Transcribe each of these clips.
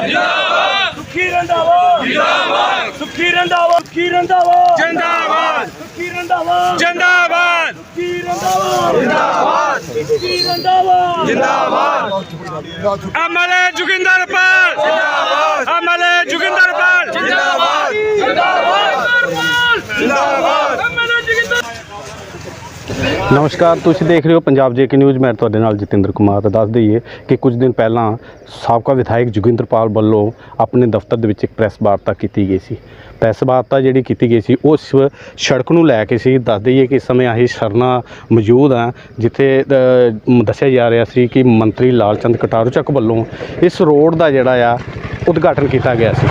ਜਿੰਦਾਬਾਦ। ਸੁਖੀ ਰੰਧਾਵਾ। ਜਿੰਦਾਬਾਦ। ਸੁਖੀ ਰੰਧਾਵਾ ਸੁਖੀ ਰੰਧਾਵਾ। ਜਿੰਦਾਬਾਦ। ਸੁਖੀ ਰੰਧਾਵਾ। ਜਿੰਦਾਬਾਦ। ਸੁਖੀ ਰੰਧਾਵਾ। ਜਿੰਦਾਬਾਦ। ਸੁਖੀ ਰੰਧਾਵਾ। ਜਿੰਦਾਬਾਦ। ਅਮਲੇ ਜੁਗਿੰਦਰਪਾਲ ਜਿੰਦਾਬਾਦ। ਅਮਲੇ ਜੁਗਿੰਦਰਪਾਲ ਜਿੰਦਾਬਾਦ ਜਿੰਦਾਬਾਦ ਐਮਐਲਏ ਜਗਿੰਦਰ ਨਮਸਕਾਰ, ਤੁਸੀਂ ਦੇਖ ਰਹੇ ਹੋ ਪੰਜਾਬ ਜੇਕੇ ਨਿਊਜ਼ ਮੈਂ ਤੁਹਾਡੇ ਨਾਲ ਜਤਿੰਦਰ ਕੁਮਾਰ ਦੱਸ ਦਈਏ ਕਿ ਕੁਝ ਦਿਨ ਪਹਿਲਾਂ ਸਾਬਕਾ ਵਿਧਾਇਕ ਜੋਗਿੰਦਰਪਾਲ ਵੱਲੋਂ ਆਪਣੇ ਦਫ਼ਤਰ ਦੇ ਵਿੱਚ ਇੱਕ ਪ੍ਰੈਸ ਵਾਰਤਾ ਕੀਤੀ ਗਈ ਸੀ। ਪ੍ਰੈਸ ਵਾਰਤਾ ਜਿਹੜੀ ਕੀਤੀ ਗਈ ਸੀ ਉਸ ਸੜਕ ਨੂੰ ਲੈ ਕੇ ਸੀ। ਦੱਸ ਦਈਏ ਕਿ ਇਸ ਸਮੇਂ ਅਸੀਂ ਸ਼ਰਨਾ ਮੌਜੂਦ ਆ, ਜਿੱਥੇ ਦੱਸਿਆ ਜਾ ਰਿਹਾ ਸੀ ਕਿ ਮੰਤਰੀ ਲਾਲਚੰਦ ਕਟਾਰੂ ਚੱਕ ਵੱਲੋਂ ਇਸ ਰੋਡ ਦਾ ਜਿਹੜਾ ਆ, ਉਦਘਾਟਨ ਕੀਤਾ ਗਿਆ ਸੀ।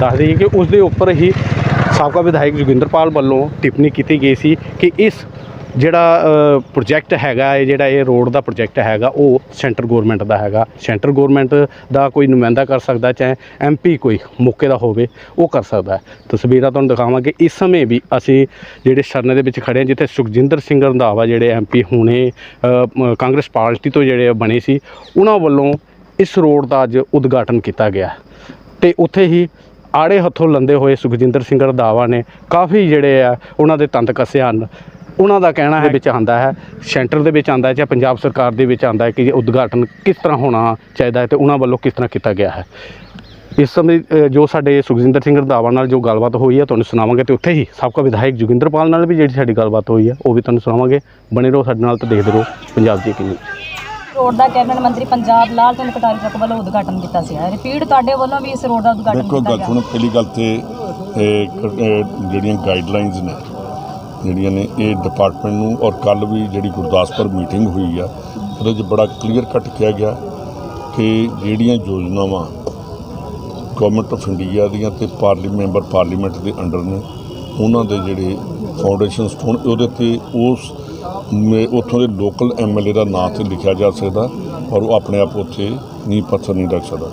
ਦੱਸ ਦਈਏ ਕਿ ਉਸ ਦੇ ਉੱਪਰ ਹੀ ਸਾਬਕਾ ਵਿਧਾਇਕ ਜੋਗਿੰਦਰਪਾਲ ਵੱਲੋਂ ਟਿੱਪਣੀ ਕੀਤੀ ਗਈ ਸੀ ਕਿ ਇਸ ਜਿਹੜਾ ਪ੍ਰੋਜੈਕਟ ਹੈਗਾ, ਇਹ ਜਿਹੜਾ ਇਹ ਰੋਡ ਦਾ ਪ੍ਰੋਜੈਕਟ ਹੈਗਾ, ਉਹ ਸੈਂਟਰ ਗਵਰਨਮੈਂਟ ਦਾ ਹੈਗਾ। ਸੈਂਟਰ ਗਵਰਨਮੈਂਟ ਦਾ ਕੋਈ ਨੁਮਾਇੰਦਾ ਕਰ ਸਕਦਾ, ਚਾਹੇ ਐਮਪੀ ਕੋਈ ਮੌਕੇ ਦਾ ਹੋਵੇ, ਉਹ ਕਰ ਸਕਦਾ ਤਸਵੀਰਾਂ ਤੁਹਾਨੂੰ ਦਿਖਾਵਾਂਗੇ। ਇਸ ਸਮੇਂ ਵੀ ਅਸੀਂ ਜਿਹੜੇ ਸਰਨੇ ਦੇ ਵਿੱਚ ਖੜੇ ਹਾਂ, ਜਿੱਥੇ ਸੁਖਜਿੰਦਰ ਸਿੰਘ ਰੰਧਾਵਾ ਜਿਹੜੇ ਐਮਪੀ ਹੁਣੇ ਕਾਂਗਰਸ ਪਾਰਟੀ ਤੋਂ ਜਿਹੜੇ ਬਣੇ ਸੀ, ਉਹਨਾਂ ਵੱਲੋਂ ਇਸ ਰੋਡ ਦਾ ਅੱਜ ਉਦਘਾਟਨ ਕੀਤਾ ਗਿਆ ਤੇ ਉੱਥੇ ਹੀ ਆੜੇ ਹੱਥੋਂ ਲੰਦੇ ਹੋਏ ਸੁਖਜਿੰਦਰ ਸਿੰਘ ਰੰਧਾਵਾ ਨੇ ਕਾਫੀ ਜਿਹੜੇ ਆ, ਉਹਨਾਂ ਦੇ ਤੰਦ ਕੱਸੇ ਹਨ। ਉਹਨਾਂ ਦਾ ਕਹਿਣਾ ਹੈ ਵਿੱਚ ਆਂਦਾ ਹੈ ਸੈਂਟਰ ਦੇ ਵਿੱਚ ਆਂਦਾ ਹੈ ਜਾਂ ਪੰਜਾਬ ਸਰਕਾਰ ਦੇ ਵਿੱਚ ਆਂਦਾ ਹੈ ਕਿ ਇਹ ਉਦਘਾਟਨ ਕਿਸ ਤਰ੍ਹਾਂ ਹੋਣਾ ਚਾਹੀਦਾ ਹੈ ਤੇ ਉਹਨਾਂ ਵੱਲੋਂ ਕਿਸ ਤਰ੍ਹਾਂ ਕੀਤਾ ਗਿਆ ਹੈ। ਇਸ ਸਮੇਂ ਜੋ ਸਾਡੇ ਸੁਖਜਿੰਦਰ ਸਿੰਘ ਰੰਧਾਵਾ ਨਾਲ ਜੋ ਗੱਲਬਾਤ ਹੋਈ ਹੈ ਤੁਹਾਨੂੰ ਸੁਣਾਵਾਂਗੇ ਤੇ ਉੱਥੇ ਹੀ ਸਾਬਕਾ ਵਿਧਾਇਕ ਜੋਗਿੰਦਰਪਾਲ ਨਾਲ ਵੀ ਜਿਹੜੀ ਸਾਡੀ ਗੱਲਬਾਤ ਹੋਈ ਹੈ ਉਹ ਵੀ ਤੁਹਾਨੂੰ ਸੁਣਾਵਾਂਗੇ। ਬਣੇ ਰਹੋ ਸਾਡੇ ਨਾਲ ਤੇ ਦੇਖਦੇ ਰਹੋ ਪੰਜਾਬ ਜੀ ਕੀ ਨਿਊਜ਼ ਰੋਡ ਦਾ ਕੈਬਨਿਟ ਮੰਤਰੀ ਪੰਜਾਬ ਲਾਲ ਚੰਦ ਕਟਾਰੀ ਚੱਕ ਵੱਲੋਂ ਉਦਘਾਟਨ ਕੀਤਾ ਸੀ। ਰਿਪੀਟ ਤੁਹਾਡੇ ਵੱਲੋਂ ਵੀ ਇਸ ਰੋਡ ਦਾ ਉਦਘਾਟਨ ਦੇਖੋ ਕੀਤਾ ਗੱਲ ਗਿਆ। ਸੁਣੋ ਪਹਿਲੀ ਗੱਲ ਤੇ ਜਿਹੜੀਆਂ ਗਾਈਡਲਾਈਨਸ ਨੇ ਜਿਹੜੀਆਂ ਨੇ ਇਹ ਡਿਪਾਰਟਮੈਂਟ ਨੂੰ ਔਰ ਕੱਲ ਵੀ ਜਿਹੜੀ ਗੁਰਦਾਸਪੁਰ ਮੀਟਿੰਗ ਹੋਈ ਆ, ਉਹਦੇ 'ਚ ਬੜਾ ਕਲੀਅਰ ਕੱਟ ਕਿਹਾ ਗਿਆ ਕਿ ਜਿਹੜੀਆਂ ਯੋਜਨਾਵਾਂ ਗਵਰਨਮੈਂਟ ਆਫ ਇੰਡੀਆ ਦੀਆਂ ਤੇ ਪਾਰਲੀਮੈਂਟ ਮੈਂਬਰ ਪਾਰਲੀਮੈਂਟ ਦੇ ਅੰਡਰ ਨੇ, ਉਹਨਾਂ ਦੇ ਜਿਹੜੇ ਫਾਊਂਡੇਸ਼ਨ ਸਟੋਨ ਉਹਦੇ ਤੇ ਉਸ ਉੱਥੋਂ ਦੇ ਲੋਕਲ ਐਮਐਲਏ ਦਾ ਨਾਂ ਤੇ ਲਿਖਿਆ ਜਾ ਸਕਦਾ ਔਰ ਉਹ ਆਪਣੇ ਆਪ ਉੱਥੇ ਨੀਂਹ ਪੱਥਰ ਨਹੀਂ ਰੱਖ ਸਕਦਾ।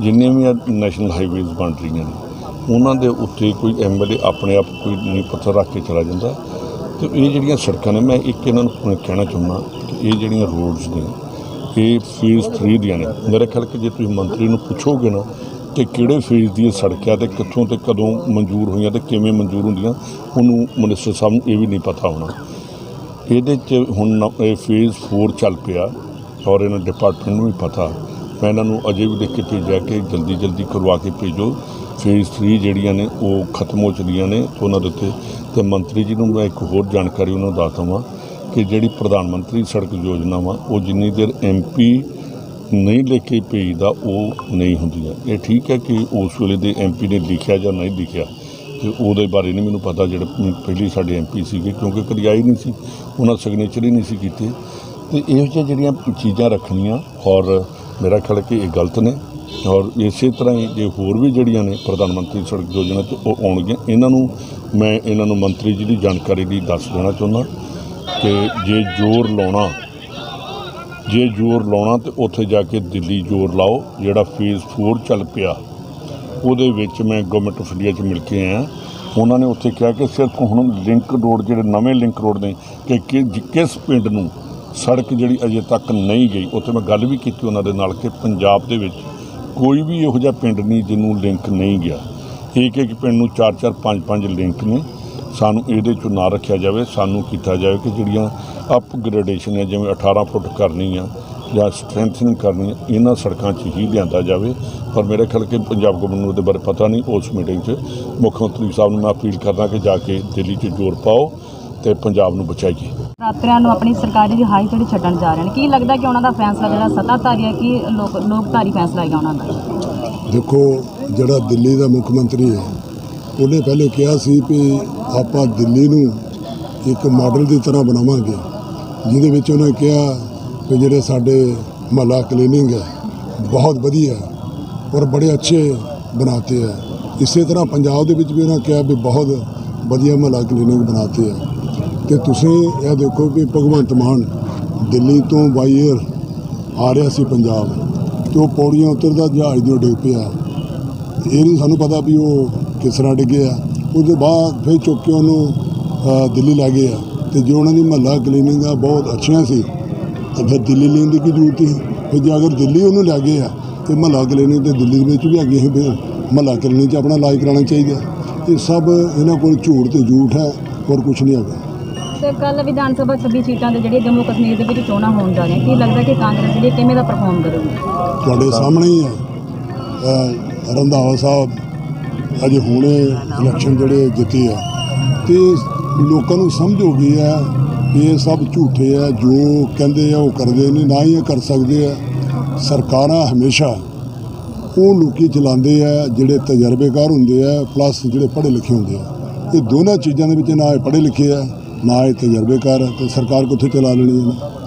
ਜਿੰਨੀਆਂ ਵੀ ਨੈਸ਼ਨਲ ਹਾਈਵੇਜ਼ ਬਣ ਰਹੀਆਂ ਨੇ ਉਹਨਾਂ ਦੇ ਉੱਤੇ ਕੋਈ ਐਮਐਲਏ ਆਪਣੇ ਆਪ ਕੋਈ ਨੀਂਹ ਪੱਥਰ ਰੱਖ ਕੇ ਚਲਾ ਜਾਂਦਾ। ਤੇ ਇਹ ਜਿਹੜੀਆਂ ਸੜਕਾਂ ਨੇ, ਮੈਂ ਇੱਕ ਇਹਨਾਂ ਨੂੰ ਕਹਿਣਾ ਚਾਹੁੰਦਾ ਕਿ ਇਹ ਜਿਹੜੀਆਂ ਰੋਡਸ ਨੇ, ਇਹ ਫੇਜ਼ 3 ਦੀਆਂ ਨੇ। ਮੇਰੇ ਖਿਆਲ ਕਿ ਜੇ ਤੁਸੀਂ ਮੰਤਰੀ ਨੂੰ ਪੁੱਛੋਗੇ ਨਾ ਕਿ ਕਿਹੜੇ ਫੇਜ਼ ਦੀ ਸੜਕਾਂ ਸੜਕ ਤੇ ਕਿੱਥੋਂ ਤੇ ਕਦੋਂ ਮਨਜ਼ੂਰ ਹੋਈਆਂ ਤੇ ਕਿਵੇਂ ਮਨਜ਼ੂਰ ਹੁੰਦੀਆਂ, ਉਹਨੂੰ ਮਿਨਿਸਟਰ ਸਾਹਿਬ ਨੂੰ ਇਹ ਵੀ ਨਹੀਂ ਪਤਾ ਹੋਣਾ। ਇਹਦੇ 'ਚ ਹੁਣ ਇਹ ਫੇਜ਼ 4 ਚੱਲ ਪਿਆ ਔਰ ਇਹਨਾਂ ਡਿਪਾਰਟਮੈਂਟ ਨੂੰ ਵੀ ਪਤਾ। ਮੈਂ ਇਹਨਾਂ ਨੂੰ ਅਜੇ ਵੀ ਦੇਖ ਕੇ ਭੇਜਿਆ ਕਿ ਜਲਦੀ ਜਲਦੀ ਕਰਵਾ ਕੇ ਭੇਜੋ। ਫੇਜ਼ 3 ਜਿਹੜੀਆਂ ਨੇ ਉਹ ਖਤਮ ਹੋ ਚੁੱਕੀਆਂ ਨੇ ਉਹਨਾਂ ਦੇ ਉੱਤੇ ਤੇ ਮੰਤਰੀ ਜੀ ਨੂੰ ਮੈਂ ਇੱਕ ਹੋਰ ਜਾਣਕਾਰੀ ਉਹਨਾਂ ਨੂੰ ਦੱਸ ਦਵਾਂ ਕਿ ਜਿਹੜੀ ਪ੍ਰਧਾਨ ਮੰਤਰੀ ਸੜਕ ਯੋਜਨਾ ਵਾ, ਉਹ ਜਿੰਨੀ ਦੇਰ ਐਮਪੀ ਨਹੀਂ ਲਿਖ ਕੇ ਭੇਜਦਾ, ਉਹ ਨਹੀਂ ਹੁੰਦੀਆਂ। ਇਹ ਠੀਕ ਹੈ ਕਿ ਉਸ ਵੇਲੇ ਦੇ ਐਮਪੀ ਨੇ ਲਿਖਿਆ ਜਾਂ ਨਹੀਂ ਲਿਖਿਆ ਤੇ ਉਹਦੇ ਬਾਰੇ ਨਹੀਂ ਮੈਨੂੰ ਪਤਾ ਜਿਹੜੇ ਪਹਿਲੀ ਸਾਡੇ ਐਮਪੀ ਸੀਗੇ, ਕਿਉਂਕਿ ਕਦੀ ਆਈ ਨਹੀਂ ਸੀ, ਉਹਨਾਂ ਸਿਗਨੇਚਰ ਹੀ ਨਹੀਂ ਸੀ ਕੀਤੇ। ਤੇ ਇਹੋ ਜਿਹੀਆਂ ਜਿਹੜੀਆਂ ਚੀਜ਼ਾਂ ਰੱਖਣੀਆਂ, ਔਰ ਮੇਰਾ ਖਿਆਲ ਹੈ ਕਿ ਇਹ ਗਲਤ ਨੇ। ਔਰ ਇਸੇ ਤਰ੍ਹਾਂ ਹੀ ਜੇ ਹੋਰ ਵੀ ਜਿਹੜੀਆਂ ਨੇ ਪ੍ਰਧਾਨ ਮੰਤਰੀ ਸੜਕ ਯੋਜਨਾ ਤੇ ਉਹ ਆਉਣਗੀਆਂ, ਇਹਨਾਂ ਨੂੰ ਮੈਂ ਇਹਨਾਂ ਨੂੰ ਮੰਤਰੀ ਜੀ ਦੀ ਜਾਣਕਾਰੀ ਲਈ ਦੱਸ ਦੇਣਾ ਚਾਹੁੰਦਾ ਕਿ ਜੇ ਜ਼ੋਰ ਲਾਉਣਾ, ਜੇ ਜ਼ੋਰ ਲਾਉਣਾ ਤੇ ਉੱਥੇ ਜਾ ਕੇ ਦਿੱਲੀ ਜ਼ੋਰ ਲਾਓ, ਜਿਹੜਾ ਫੇਜ਼ 4 ਚੱਲ ਪਿਆ, ਉਹਦੇ ਵਿੱਚ ਮੈਂ ਗਵਰਨਮੈਂਟ ਆਫ ਇੰਡੀਆ 'ਚ ਮਿਲ ਕੇ ਆਇਆ। ਉਹਨਾਂ ਨੇ ਉੱਥੇ ਕਿਹਾ ਕਿ ਸਿਰਫ ਹੁਣ ਲਿੰਕ ਰੋਡ ਜਿਹੜੇ ਨਵੇਂ ਲਿੰਕ ਰੋਡ ਨੇ, ਕਿ ਕਿ- ਜਿ- ਕਿਸ ਪਿੰਡ ਨੂੰ ਸੜਕ ਜਿਹੜੀ ਅਜੇ ਤੱਕ ਨਹੀਂ ਗਈ, ਉੱਥੇ ਮੈਂ ਗੱਲ ਵੀ ਕੀਤੀ ਉਹਨਾਂ ਦੇ ਨਾਲ ਕਿ ਪੰਜਾਬ ਦੇ ਵਿੱਚ ਕੋਈ ਵੀ ਇਹੋ ਜਿਹਾ ਪਿੰਡ ਨਹੀਂ ਜਿਹਨੂੰ ਲਿੰਕ ਨਹੀਂ ਗਿਆ। ਇੱਕ ਇੱਕ ਪਿੰਡ ਨੂੰ ਚਾਰ ਚਾਰ ਪੰਜ ਪੰਜ ਲਿੰਕ ਨੇ। ਸਾਨੂੰ ਇਹਦੇ ਚੋਂ ਨਾ ਰੱਖਿਆ ਜਾਵੇ, ਸਾਨੂੰ ਕੀਤਾ ਜਾਵੇ ਕਿ ਜਿਹੜੀਆਂ ਅਪਗ੍ਰੇਡੇਸ਼ਨ ਹੈ ਜਿਵੇਂ 18 ਫੁੱਟ ਕਰਨੀ ਆ ਜਾਂ ਸਟਰੈਂਥਨਿੰਗ ਕਰਨੀ ਆ, ਇਹਨਾਂ ਸੜਕਾਂ 'ਚ ਹੀ ਲਿਆਂਦਾ ਜਾਵੇ। ਪਰ ਮੇਰੇ ਖਿਆਲ ਕਿ ਪੰਜਾਬ ਗਵਰਨਮੈਂਟ ਨੂੰ ਇਹਦੇ ਬਾਰੇ ਪਤਾ ਨਹੀਂ। ਉਸ ਮੀਟਿੰਗ 'ਚ ਮੁੱਖ ਮੰਤਰੀ ਸਾਹਿਬ ਨੂੰ ਮੈਂ ਅਪੀਲ ਕਰਦਾ ਕਿ ਜਾ ਕੇ ਦਿੱਲੀ 'ਚ ਜ਼ੋਰ ਪਾਓ ਤੇ ਪੰਜਾਬ ਨੂੰ ਬਚਾਈਏ। ਯਾਤਰੀਆਂ ਨੂੰ ਆਪਣੀ ਸਰਕਾਰੀ ਰਿਹਾਈ ਜਿਹੜੀ ਛੱਡਣ ਜਾ ਰਹੇ ਨੇ ਕੀ ਲੱਗਦਾ ਕਿ ਉਹਨਾਂ ਦਾ ਫੈਸਲਾ ਜਿਹੜਾ ਸੱਤਾਧਾਰੀ ਹੈ, ਕਿ ਲੋਕ ਲੋਕਧਾਰੀ ਫੈਸਲਾ ਹੈਗਾ ਉਹਨਾਂ ਦਾ? ਦੇਖੋ, ਜਿਹੜਾ ਦਿੱਲੀ ਦਾ ਮੁੱਖ ਮੰਤਰੀ ਹੈ, ਉਹਨੇ ਪਹਿਲੇ ਕਿਹਾ ਸੀ ਕਿ ਆਪਾਂ ਦਿੱਲੀ ਨੂੰ ਇੱਕ ਮਾਡਲ ਦੀ ਤਰ੍ਹਾਂ ਬਣਾਵਾਂਗੇ। ਜਿਹਦੇ ਵਿੱਚ ਉਹਨੇ ਕਿਹਾ ਕਿ ਜਿਹੜੇ ਸਾਡੇ ਮਹੱਲਾ ਕਲੀਨਿੰਗ ਹੈ, ਬਹੁਤ ਵਧੀਆ ਔਰ ਬੜੇ ਅੱਛੇ ਬਣਾਤੇ ਹੈ। ਇਸੇ ਤਰ੍ਹਾਂ ਪੰਜਾਬ ਦੇ ਵਿੱਚ ਵੀ ਉਹਨਾਂ ਕਿਹਾ ਵੀ ਬਹੁਤ ਵਧੀਆ ਮਹੱਲਾ ਕਲੀਨਿੰਗ ਬਣਾਤੇ ਹੈ। ਤੇ ਤੁਸੀਂ ਇਹ ਦੇਖੋ ਕਿ ਭਗਵੰਤ ਮਾਨ ਦਿੱਲੀ ਤੋਂ ਬਾਈ 에ਅਰ ਆ ਰਿਹਾ ਸੀ ਪੰਜਾਬ ਤੇ ਉਹ ਪੌੜੀਆਂ ਉਤਰਦਾ ਜਹਾਜ਼ ਦੇ ਡਿੱਗ ਪਿਆ। ਇਹ ਨਹੀਂ ਸਾਨੂੰ ਪਤਾ ਵੀ ਉਹ ਕਿਸ ਤਰ੍ਹਾਂ ਡਿੱਗਿਆ ਉਹਦੇ ਬਾਅਦ ਫਿਰ ਚੁੱਕ ਕੇ ਉਹਨੂੰ ਦਿੱਲੀ ਲੈ ਗਏ ਆ। ਤੇ ਜੋ ਉਹਨਾਂ ਦੀ ਮਹੱਲਾ ਕਲੀਨਿੰਗਾਂ ਬਹੁਤ ਅੱਛੀਆਂ ਸੀ। ਤਾਂ ਫਿਰ ਦਿੱਲੀ ਲੈਣ ਦੀ ਕੀ ਜ਼ਰੂਰਤ ਸੀ? ਫਿਰ ਜੇ ਅਗਰ ਦਿੱਲੀ ਉਹਨੂੰ ਲੈ ਗਏ ਆ, ਤੇ ਮਹੱਲਾ ਕਲੀਨਿਕ ਤੇ ਦਿੱਲੀ ਦੇ ਵਿੱਚ ਵੀ ਹੈਗੇ ਸੀ ਮਹੱਲਾ ਕਲੀਨਿਕ 'ਚ ਆਪਣਾ ਇਲਾਜ ਕਰਾਉਣਾ ਚਾਹੀਦਾ। ਇਹ ਸਭ ਇਹਨਾਂ ਕੋਲ ਝੂਠ ਤੇ ਝੂਠ ਹੈ, ਹੋਰ ਕੁਝ ਨਹੀਂ ਹੈਗਾ। ਤੇ ਕੱਲ ਵਿਧਾਨ ਸਭਾ 26 ਸੀਟਾਂ ਦੇ ਜਿਹੜੇ ਜੰਮੂ ਕਸ਼ਮੀਰ ਦੇ ਵਿੱਚ ਚੋਣਾਂ ਹੋਣ ਜਾ ਰਹੀਆਂ, ਕੀ ਲੱਗਦਾ ਕਿ ਕਾਂਗਰਸ ਜਿਹੜੀ ਕਿਵੇਂ ਦਾ ਪਰਫਾਰਮ ਕਰੂਗੀ? ਤੁਹਾਡੇ ਸਾਹਮਣੇ ਹੀ ਹੈ ਰੰਧਾਵਾ ਸਾਹਿਬ ਅਜੇ ਹੁਣੇ ਇਲੈਕਸ਼ਨ ਜਿਹੜੇ ਜਿੱਤੇ ਆ। ਤੇ ਲੋਕਾਂ ਨੂੰ ਸਮਝ ਹੋ ਗਈ ਹੈ ਇਹ ਸਭ ਝੂਠੇ ਆ, ਜੋ ਕਹਿੰਦੇ ਆ ਉਹ ਕਰਦੇ ਨਹੀਂ, ਨਾ ਹੀ ਇਹ ਕਰ ਸਕਦੇ ਆ। ਸਰਕਾਰਾਂ ਹਮੇਸ਼ਾ ਉਹ ਲੋਕੀ ਚਲਾਉਂਦੇ ਆ, ਜਿਹੜੇ ਤਜਰਬੇਕਾਰ ਹੁੰਦੇ ਆ ਪਲੱਸ ਜਿਹੜੇ ਪੜ੍ਹੇ ਲਿਖੇ ਹੁੰਦੇ ਆ। ਇਹ ਦੋਨਾਂ ਚੀਜ਼ਾਂ ਦੇ ਵਿੱਚ ਨਾ ਇਹ ਪੜ੍ਹੇ ਲਿਖੇ ਆ ਨਾ ਇਹ ਤਜਰਬੇਕਾਰ ਹੈ ਤੇ ਸਰਕਾਰ ਕਿੱਥੋਂ ਚਲਾ ਲੈਣੀ ਇਹਨਾਂ?